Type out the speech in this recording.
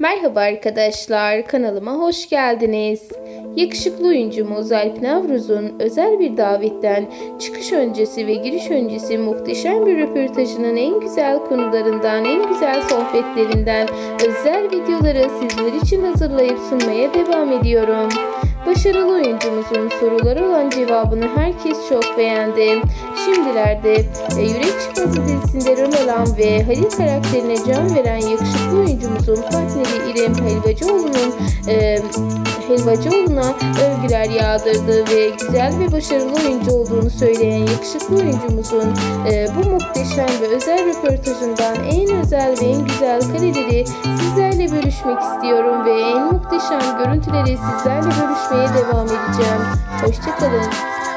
Merhaba arkadaşlar, kanalıma hoş geldiniz. Yakışıklı oyuncumuz Alp Navruz'un özel bir davetten çıkış öncesi ve giriş öncesi muhteşem bir röportajının en güzel konularından, en güzel sohbetlerinden özel videoları sizler için hazırlayıp sunmaya devam ediyorum. Başarılı oyuncumuzun soruları olan cevabını herkes çok beğendi. Şimdilerde e, Yürek Çıkması dizisinde rol alan ve Halil karakterine can veren yakışıklı oyuncumuzun partneri İrem Helvacıoğlu'nun e, Helvacıoğlu'na övgüler yağdırdı ve güzel ve başarılı oyuncu olduğunu söyleyen yakışıklı oyuncumuzun e, bu muhteşem ve özel röportajından en özel ve en güzel kareleri sizlerle bölüşmek istiyorum ve en muhteşem görüntüleri sizlerle bölüşmeye devam edeceğim. Hoşçakalın.